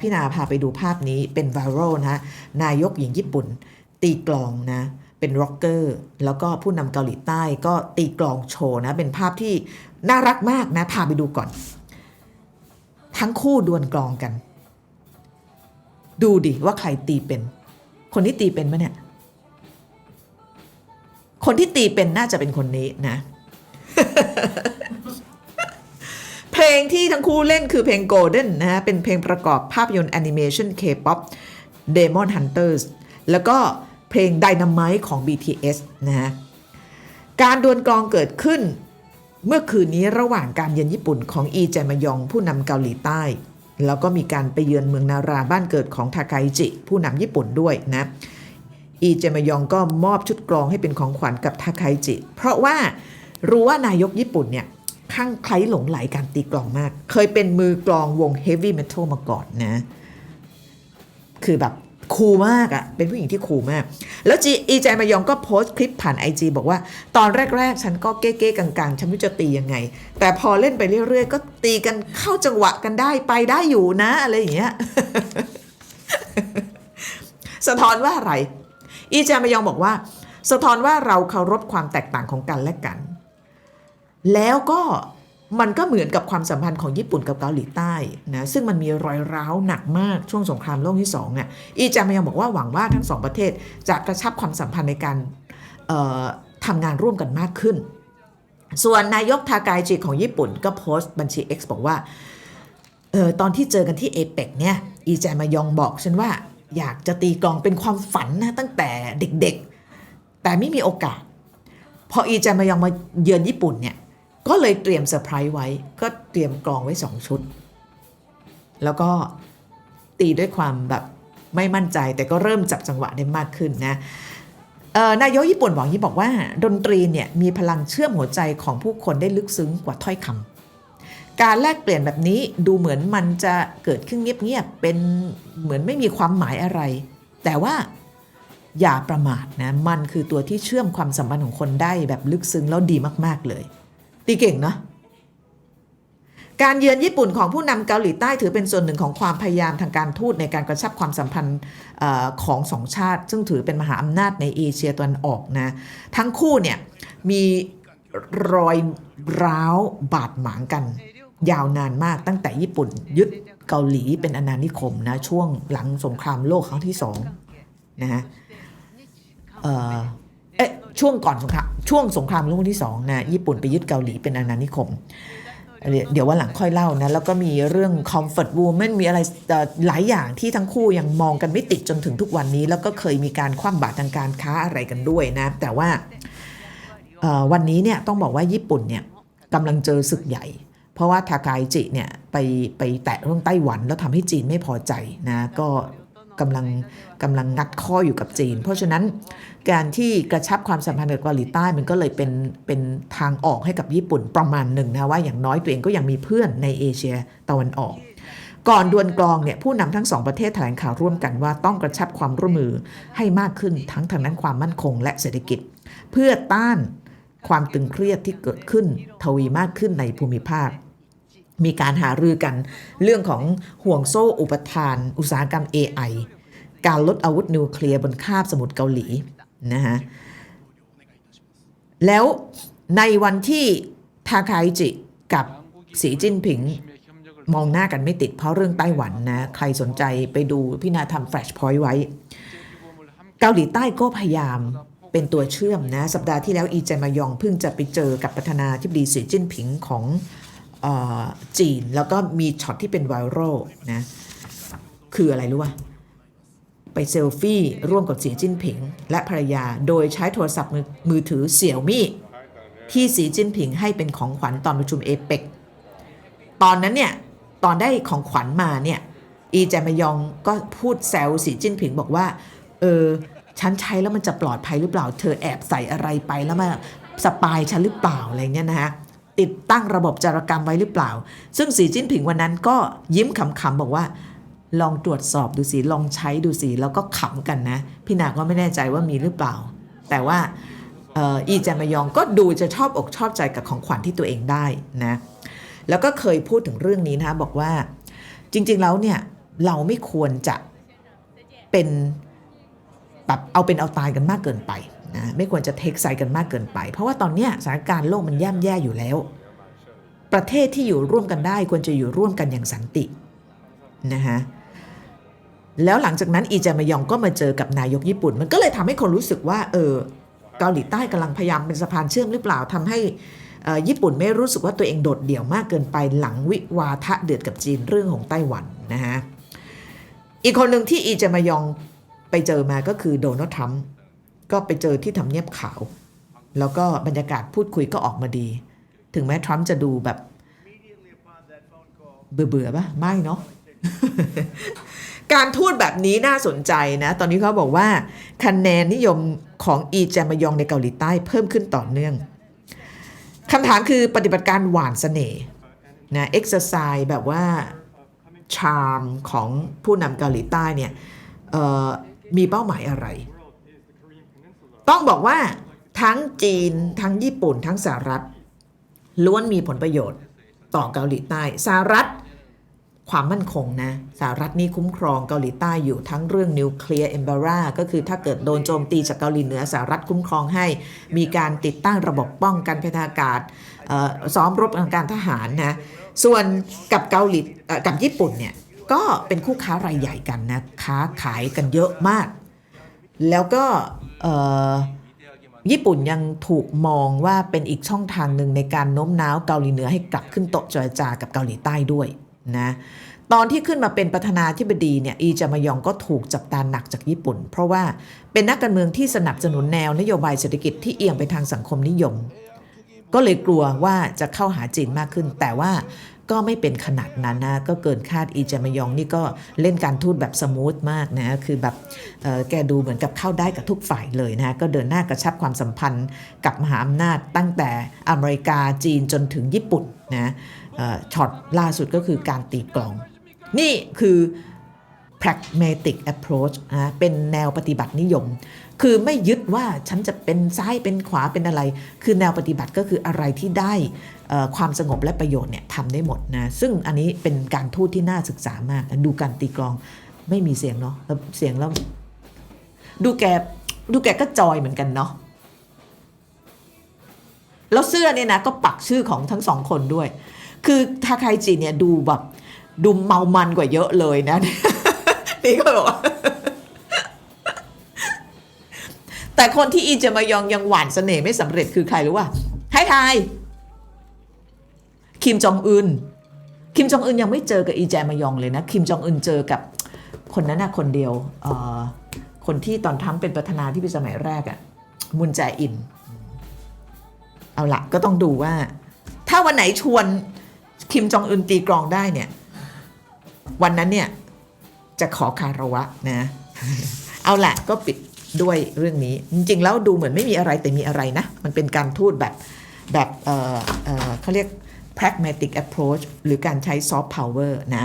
พี่นาพาไปดูภาพนี้เป็นไวรัลนะนายกหญิงญี่ปุ่น ตีกลองนะเป็นร็อกเกอร์แล้วก็ผู้นำเกาหลีใต้ก็ตีกลองโชว์นะเป็นภาพที่น่ารักมากนะพาไปดูก่อน ทั้งคู่ดวลกลองกัน ดูดิว่าใครตีเป็น คนที่ตีเป็นไหมเนี่ย คนที่ตีเป็นน่าจะเป็นคนนี้นะ ลงที่ทั้งคู่เล่นคือเพลง Golden นะฮะ เป็นเพลงประกอบภาพยนตร์แอนิเมชัน K-POP Demon Hunters แล้วก็เพลง Dynamite ของ BTS นะฮะ การดวลกลองเกิดขึ้นเมื่อคืนนี้ระหว่างการเยือนญี่ปุ่นของอีแจมยองผู้นำเกาหลีใต้ แล้วก็มีการไปเยือนเมืองนาราบ้านเกิดของทาคาอิจิ ผู้นำญี่ปุ่นด้วยนะอีเจมยองก็มอบชุดกลองให้เป็นของขวัญกับทาคาอิจิ เพราะว่ารู้ว่านายกญี่ปุ่นเนี่ย ข้างใคล้หลงไหลการตีกลองมาก เคยเป็นมือกลองวงเฮฟวี่เมทัลมาก่อนนะ คือแบบคูลมากอะเป็นผู้หญิงที่คูลมาก แล้วจีอีแจมายองก็โพสต์คลิปผ่านไอจบอกว่า ตอนแรก ๆ ฉันก็เก้ๆกังๆ ฉันไม่จะตียังไง แต่พอเล่นไปเรื่อย ๆ ก็ตีกันเข้าจังหวะกันได้ไปได้อยู่นะ อะไรอย่างเงี้ย สะท้อนว่าอะไร อีแจมายองบอกว่า สะท้อนว่าเราเคารพความแตกต่างของกันและกัน แล้วก็มันก็เหมือนกับความสัมพันธ์ของญี่ปุ่นกับเกาหลีใต้นะซึ่งมันมีรอยร้าวหนักมากช่วงสงครามโลกที่2อะอีจามายองบอกว่าหวังว่าทั้งสองประเทศจะกระชับความสัมพันธ์ในการทำงานร่วมกันมากขึ้น ส่วนนายกทากายจิของญี่ปุ่นก็โพสต์บัญชี X บอกว่าออตอนที่เจอกันที่เอเปกเนี่ยอีจามายองบอกฉันว่าอยากจะตีกลองเป็นความฝันนะตั้งแต่เด็กๆ แต่ไม่มีโอกาส พออีจามายองมาเยือนญี่ปุ่นเนี่ย ก็เลยเตรียมเซอร์ไพรส์ไว้ ก็เตรียมกลองไว้สองชุด แล้วก็ตีด้วยความแบบไม่มั่นใจ แต่ก็เริ่มจับจังหวะได้มากขึ้นนะนายกญี่ปุ่นบอกยี่บอกว่า ดนตรีเนี่ยมีพลังเชื่อมหัวใจของผู้คนได้ลึกซึ้งกว่าถ้อยคำการแลกเปลี่ยนแบบนี้ดูเหมือนมันจะเกิดขึ้นเงียบๆเป็นเหมือนไม่มีความหมายอะไร แต่ว่าอย่าประมาทนะมันคือตัวที่เชื่อมความสัมพันธ์ของคนได้แบบลึกซึ้งแล้วดีมากๆเลย ตีเก่งเนาะการเยือนญี่ปุ่นของผู้นำเกาหลีใต้ถือเป็นส่วนหนึ่งของความพยายามทางการทูตในการกระชับความสัมพันธ์ของสองชาติ ซึ่งถือเป็นมหาอำนาจในเอเชียตะวันออกนะทั้งคู่เนี่ยมีรอยร้าวบาดหมางกัน ยาวนานมากตั้งแต่ญี่ปุ่น ยึดเกาหลีเป็นอาณานิคมนะช่วงหลังสงครามโลกครั้งที่สองนะฮะ ช่วงก่อนสงครามช่วงสงครามโลกที่สองนะญี่ปุ่นไปยึดเกาหลีเป็นอาณานิคม เดี๋ยวววันหลังค่อยเล่านะ แล้วก็มีเรื่อง comfort woman มีอะไรหลายอย่างที่ทั้งคู่ยังมองกันไม่ติดจนถึงทุกวันนี้ แล้วก็เคยมีการคว่ำบาตรทางการค้าอะไรกันด้วยนะ แต่ว่าวันนี้เนี่ยต้องบอกว่าญี่ปุ่นเนี่ยกำลังเจอศึกใหญ่เพราะว่าทากายจิเนี่ยไปไปแตะเรื่องไต้หวันแล้วทำให้จีนไม่พอใจนะก็ กำลังกำลังงัดข้ออยู่กับจีน เพราะฉะนั้นการที่กระชับความสัมพันธ์กับเกาหลีใต้มันก็เลยเป็นเป็นทางออกให้กับญี่ปุ่นประมาณหนึ่งนะว่าอย่างน้อยตัวเองก็ยังมีเพื่อนในเอเชียตะวันออกก่อนดวลกลองเนี่ยผู้นำทั้งสองประเทศแถลงข่าวร่วมกันว่าต้องกระชับความร่วมมือให้มากขึ้นทั้งทางด้านความมั่นคงและเศรษฐกิจ เพื่อต้านความตึงเครียดที่เกิดขึ้นทวีมากขึ้นในภูมิภาค มีการหารือกัน เรื่องของห่วงโซ่อุปทาน อุตสาหกรรม AI การลดอาวุธนิวเคลียร์บนคาบสมุทรเกาหลีนะฮะแล้วในวันที่ทาคาอิจิกับสีจิ้นผิงมองหน้ากันไม่ติดเพราะเรื่องไต้หวันนะ ใครสนใจไปดูพี่นาทำแฟลชพอยต์ไว้ เกาหลีใต้ก็พยายามเป็นตัวเชื่อมนะ สัปดาห์ที่แล้วอีเจมายองเพิ่งจะไปเจอกับประธานาธิบดีสีจิ้นผิงของ จีน แล้วก็มีช็อตที่เป็นไวรัลนะคืออะไรรู้ป่ะไปเซลฟี่ร่วมกับสีจิ้นผิง และภรรยาโดยใช้โทรศัพท์มือมือถือเสี่ยวมี่ที่สีจิ้นผิงให้เป็นของขวัญตอนประชุมเอเปกตอนนั้นเนี่ยตอนได้ของขวัญมาเนี่ยอีแจมยองก็พูดแซวสีจิ้นผิงบอกว่าเออฉันใช้แล้วมันจะปลอดภัยหรือเปล่า เธอแอบใส่อะไรไปแล้วมาสปายฉันหรือเปล่าอะไรเงี้ยนะฮะ ติดตั้งระบบจารกรรมไว้หรือเปล่า ซึ่งสีจิ้นผิงวันนั้นก็ยิ้มขำๆบอกว่า ลองตรวจสอบดูสิลองใช้ดูสิแล้วก็ขำกันนะ พี่นาก็ไม่แน่ใจว่ามีหรือเปล่า แต่ว่าอีแจมยองก็ดูจะชอบอกชอบใจกับของขวัญที่ตัวเองได้นะแล้วก็เคยพูดถึงเรื่องนี้นะบอกว่าจริงๆแล้วเนี่ยเราไม่ควรจะเป็นแบบเอาเป็นเอาตายกันมากเกินไป นะไม่ควรจะเทคไซกันมากเกินไป เพราะว่าตอนนี้สถานการณ์โลกมันย่ำแย่อยู่แล้ว ประเทศที่อยู่ร่วมกันได้ควรจะอยู่ร่วมกันอย่างสันตินะฮะแล้วหลังจากนั้นอีจามายองก็มาเจอกับนายกญี่ปุ่น มันก็เลยทำให้คนรู้สึกว่าเออเกาหลีใต้กำลังพยายามเป็นสะพานเชื่อมหรือเปล่าทำให้ญี่ปุ่นไม่รู้สึกว่าตัวเองโดดเดี่ยวมากเกินไปหลังวิวาทะเดือดกับจีนเรื่องของไต้หวันนะฮะอีกคนหนึ่งที่อีจามายองไปเจอมาก็คือโดนัลด์ทรัมป์ ก็ไปเจอที่ทำเนียบขาว แล้วก็บรรยากาศพูดคุยก็ออกมาดี ถึงแม้ทรัมป์จะดูแบบ เบื่อเบื่อๆปะไม่เนาะการทูตแบบนี้น่าสนใจนะ ตอนนี้เขาบอกว่า คะแนนนิยมของอีแจมยองในเกาหลีใต้เพิ่มขึ้นต่อเนื่องคำถามคือปฏิบัติการหวานเสน่ห์นะเอ็กซ์ไซส์แบบว่าชาร์มของผู้นำเกาหลีใต้เนี่ยมีเป้าหมายอะไร ต้องบอกว่าทั้งจีน ทั้งญี่ปุ่น ทั้งสหรัฐ ล้วนมีผลประโยชน์ต่อเกาหลีใต้สหรัฐความมั่นคงนะสหรัฐนี่คุ้มครองเกาหลีใต้อยู่ทั้งเรื่องนิวเคลียร์เอมบาราก็คือถ้าเกิดโดนโจมตีจากเกาหลีเหนือสหรัฐคุ้มครองให้ มีการติดตั้งระบบป้องกันภัยทางอากาศซ้อมรบทางการทหารนะส่วนกับเกาหลีกับญี่ปุ่นเนี่ยก็เป็นคู่ค้ารายใหญ่กันนะค้าขายกันเยอะมาก แล้วก็ ญี่ปุ่นยังถูกมองว่าเป็นอีกช่องทางหนึ่งในการโน้มน้าวเกาหลีเหนือให้กลับขึ้นโต๊ะเจรจากับเกาหลีใต้ด้วยนะตอนที่ขึ้นมาเป็นประธานาธิบดีเนี่ยอีจามายองก็ถูกจับตาหนักจากญี่ปุ่น เพราะว่าเป็นนักการเมืองที่สนับสนุนแนวนโยบายเศรษฐกิจที่เอียงไปทางสังคมนิยม ก็เลยกลัวว่าจะเข้าหาจีนมากขึ้น แต่ว่า ก็ไม่เป็นขนาดนั้นนะ ก็เกินคาดอีจามยองนี่ก็เล่นการทูตแบบสมูทมากนะ คือแบบแกดูเหมือนกับเข้าได้กับทุกฝ่ายเลยนะ ก็เดินหน้ากระชับความสัมพันธ์กับมหาอำนาจตั้งแต่อเมริกาจีนจนถึงญี่ปุ่นนะช็อตล่าสุดก็คือการตีกลอง นี่คือ pragmatic approach นะเป็นแนวปฏิบัตินิยม คือไม่ยึดว่าฉันจะเป็นซ้ายเป็นขวาเป็นอะไร คือแนวปฏิบัติก็คืออะไรที่ได้ ความสงบและประโยชน์เนี่ยทำได้หมดนะซึ่งอันนี้เป็นการทูตที่น่าศึกษามากดูการตีกลองไม่มีเสียงเนาะแล้วเสียงแล้วดูแกดูแกก็จอยเหมือนกันเนาะแล้วเสื้อเนี่ยนะก็ปักชื่อของทั้งสองคนด้วย คือทาคายจิเนี่ยดูแบบดูเมามันกว่าเยอะเลยนะนี่ก็บอกแต่คนที่อีเจมายองยังหวานเสน่ห์ไม่สำเร็จคือใครรู้ว่าให้ทาย คิมจองอึนคิมจองอึนยังไม่เจอกับอีแจมายองเลยนะ คิมจองอึนเจอกับคนนั้นนะคนเดียวคนที่ตอนทั้งเป็นประธานาธิบดีสมัยแรกอะมุนแจอิน เอาละก็ต้องดูว่า ถ้าวันไหนชวนคิมจองอึนตีกลองได้เนี่ย วันนั้นเนี่ย จะขอคารวะนะ เอาละก็ปิดด้วยเรื่องนี้ จริงๆแล้วดูเหมือนไม่มีอะไรแต่มีอะไรนะ มันเป็นการทูตแบบแบบเออเออเขาเรียก pragmatic approach หรือการใช้ soft power นะ